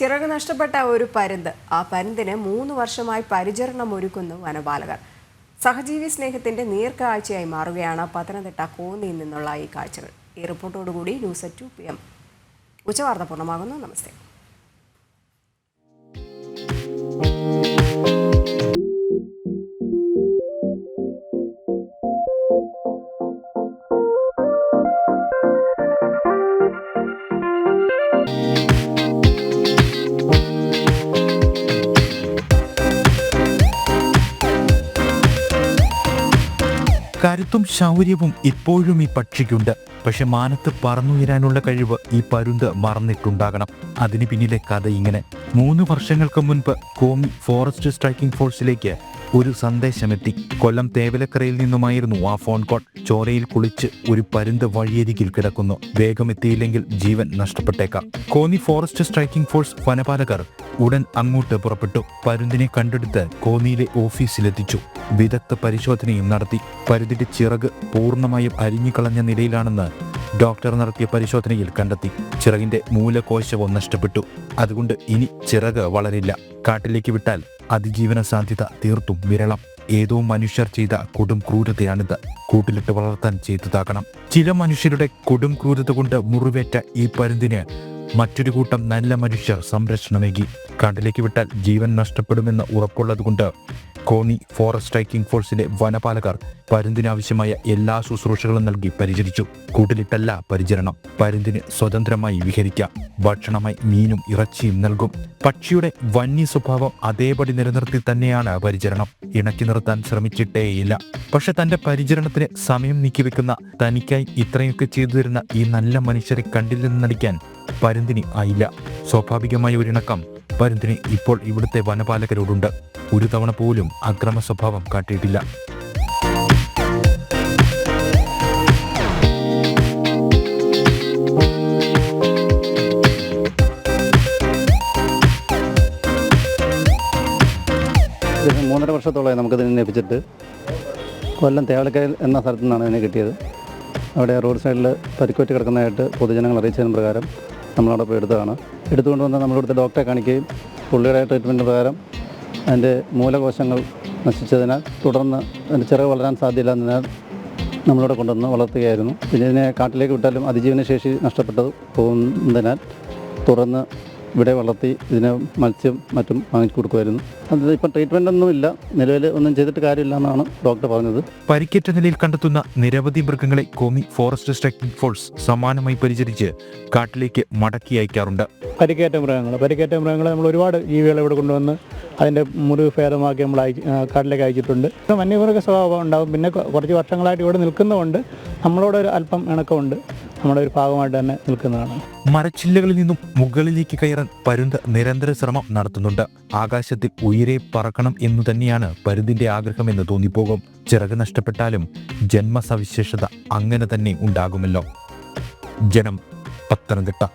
ചിറക് നഷ്ടപ്പെട്ട ഒരു പരുന്ത്. ആ പരുന്തിന് മൂന്ന് വർഷമായി പരിചരണം ഒരുക്കുന്നു വനപാലകർ. സഹജീവി സ്നേഹത്തിന്റെ നീർക്കാഴ്ചയായി മാറുകയാണ് പത്തനംതിട്ട കോന്നിയിൽ നിന്നുള്ള ഈ കാഴ്ചകൾ. ഈ റിപ്പോർട്ടോടുകൂടി news at two P M. ഉച്ചവാർത്ത പൂർണമാകുന്നു. നമസ്തേ. കരുത്തും ശൗര്യവും ഇപ്പോഴും ഈ പക്ഷിക്കുണ്ട്. പക്ഷെ മാനത്ത് പറന്നുയരാനുള്ള കഴിവ് ഈ പരുന്ത് മറന്നിട്ടുണ്ടാകണം. അതിന് പിന്നിലെ കഥ ഇങ്ങനെ. മൂന്ന് വർഷങ്ങൾക്ക് മുൻപ് കോമി ഫോറസ്റ്റ് സ്ട്രൈക്കിംഗ് ഫോഴ്സിലേക്ക് ഒരു സന്ദേശമെത്തി കൊല്ലം തേവലക്കരയിൽ നിന്നുമായിരുന്നു ആ ഫോൺ കോൾ. ചോരയിൽ കുളിച്ച് ഒരു പരുന്ത് വഴിയരികിൽ കിടക്കുന്നു. വേഗം എത്തിയില്ലെങ്കിൽ ജീവൻ നഷ്ടപ്പെട്ടേക്കാം. കോന്നി ഫോറസ്റ്റ് സ്ട്രൈക്കിംഗ് ഫോഴ്സ് വനപാലകർ ഉടൻ അങ്ങോട്ട് പുറപ്പെട്ടു. പരുന്തിനെ കണ്ടെടുത്ത് കോന്നിയിലെ ഓഫീസിലെത്തിച്ചു. വിദഗ്ധ പരിശോധനയും നടത്തി. പരുതിന്റെ ചിറക് പൂർണമായും അരിഞ്ഞുകളഞ്ഞ നിലയിലാണെന്ന് ഡോക്ടർ നടത്തിയ പരിശോധനയിൽ കണ്ടെത്തി. ചിറകിന്റെ മൂലകോശവും നഷ്ടപ്പെട്ടു. അതുകൊണ്ട് ഇനി ചിറക് വളരില്ല. കാട്ടിലേക്ക് വിട്ടാൽ അതിജീവന സാധ്യത തീർത്തും വിരളം. ഏതോ മനുഷ്യർ ചെയ്ത കൊടും ക്രൂരതയാണിത്. കൂട്ടിലിട്ട് വളർത്താൻ ചെയ്തതാകണം. ചില മനുഷ്യരുടെ കൊടും ക്രൂരത കൊണ്ട് മുറിവേറ്റ ഈ പരുന്തിന് മറ്റൊരു കൂട്ടം നല്ല മനുഷ്യർ സംരക്ഷണമേകി. കടലേക്ക് വിട്ടാൽ ജീവൻ നഷ്ടപ്പെടുമെന്ന് ഉറപ്പുള്ളതുകൊണ്ട് കോന്നി ഫോറസ്റ്റ് സ്ട്രൈക്കിംഗ് ഫോഴ്സിലെ വനപാലകർ പരുന്തിനാവശ്യമായ എല്ലാ ശുശ്രൂഷകളും നൽകി പരിചരിച്ചു. കൂട്ടിലിട്ടല്ല പരിചരണം. പരുന്തിന് സ്വതന്ത്രമായി വിഹരിക്കാം. ഭക്ഷണമായി മീനും ഇറച്ചിയും നൽകും. പക്ഷിയുടെ വന്യ സ്വഭാവം അതേപടി നിലനിർത്തി തന്നെയാണ് പരിചരണം. ഇണക്കി നിർത്താൻ ശ്രമിച്ചിട്ടേയില്ല. പക്ഷെ തന്റെ പരിചരണത്തിന് സമയം നീക്കിവെക്കുന്ന തനിക്കായി ഇത്രയൊക്കെ ചെയ്തു തരുന്ന ഈ നല്ല മനുഷ്യരെ കണ്ടില്ലെന്ന് നടിക്കാൻ പരുന്തിന് ആയില്ല. സ്വാഭാവികമായ ഒരിണക്കം പരുന്തിന് ഇപ്പോൾ ഇവിടുത്തെ വനപാലകരോടുണ്ട്. ഒരു തവണ പോലും അക്രമ സ്വഭാവം കാട്ടിയിട്ടില്ല. മൂന്നര വർഷത്തോളമായി നമുക്കിതിനെ ലഭിച്ചിട്ട് കൊല്ലം തേവലക്കയൽ എന്ന സ്ഥലത്തു നിന്നാണ് ഇതിനെ കിട്ടിയത്. അവിടെ റോഡ് സൈഡിൽ പരിക്കുപറ്റി കിടക്കുന്നതായിട്ട് പൊതുജനങ്ങൾ അറിയിച്ചതിന് പ്രകാരം നമ്മളവിടെ പോയി എടുത്തതാണ്. എടുത്തുകൊണ്ട് വന്ന് നമ്മളിവിടുത്തെ ഡോക്ടറെ കാണിക്കുകയും പുള്ളിയുടെ ട്രീറ്റ്മെന്റ് പ്രകാരം അതിന്റെ മൂലകോശങ്ങൾ നശിച്ചതിനാൽ തുടർന്ന് അതിന്റെ ചിറക് വളരാൻ സാധ്യത എന്നതിനാൽ നമ്മളിവിടെ കൊണ്ടുവന്ന് വളർത്തുകയായിരുന്നു. പിന്നെ ഇതിനെ കാട്ടിലേക്ക് വിട്ടാലും അതിജീവനശേഷി നഷ്ടപ്പെട്ടത് പോകുന്നതിനാൽ തുറന്ന് ഇവിടെ വളർത്തി ഇതിനെ മത്സ്യം മറ്റും വാങ്ങിച്ചു കൊടുക്കുമായിരുന്നു. അത് ഇപ്പം ട്രീറ്റ്മെന്റ് ഒന്നും ഇല്ല. നിലവിൽ ഒന്നും ചെയ്തിട്ട് കാര്യമില്ല എന്നാണ് ഡോക്ടർ പറഞ്ഞത്. പരിക്കേറ്റ നിലയിൽ കണ്ടെത്തുന്ന നിരവധി മൃഗങ്ങളെ കോമി ഫോറസ്റ്റ് സ്ട്രൈക്കിംഗ് ഫോഴ്സ് സമാനമായി പരിചരിച്ച് കാട്ടിലേക്ക് മടക്കി അയക്കാറുണ്ട്. പരിക്കേറ്റ മൃഗങ്ങൾ പരിക്കേറ്റ മൃഗങ്ങളെ നമ്മൾ ഒരുപാട് ജീവികളെ ഇവിടെ കൊണ്ടുവന്ന് അതിന്റെ മുറിവ് ഭേദമാക്കി നമ്മൾ അയച്ച് കടലിലേക്ക് അയച്ചിട്ടുണ്ട്. വന്യമൃഗ സ്വഭാവം ഉണ്ടാകും പിന്നെ കുറച്ച് വർഷങ്ങളായിട്ട് ഇവിടെ നിൽക്കുന്നതുകൊണ്ട് നമ്മളോട് ഒരു അല്പം ഇണക്കമുണ്ട്. നമ്മുടെ ഒരു ഭാഗമായിട്ട് തന്നെ നിൽക്കുന്നതാണ്. മരച്ചില്ലകളിൽ നിന്നും മുകളിലേക്ക് കയറാൻ പരുന്ത് നിരന്തര ശ്രമം നടത്തുന്നുണ്ട്. ആകാശത്തിൽ ഉയരെ പറക്കണം എന്നു തന്നെയാണ് പരുന്തിന്റെ ആഗ്രഹമെന്ന് തോന്നിപ്പോകും. ചിറക് നഷ്ടപ്പെട്ടാലും ജന്മസവിശേഷത അങ്ങനെ തന്നെ ഉണ്ടാകുമല്ലോ. ജനം പത്തനംതിട്ട.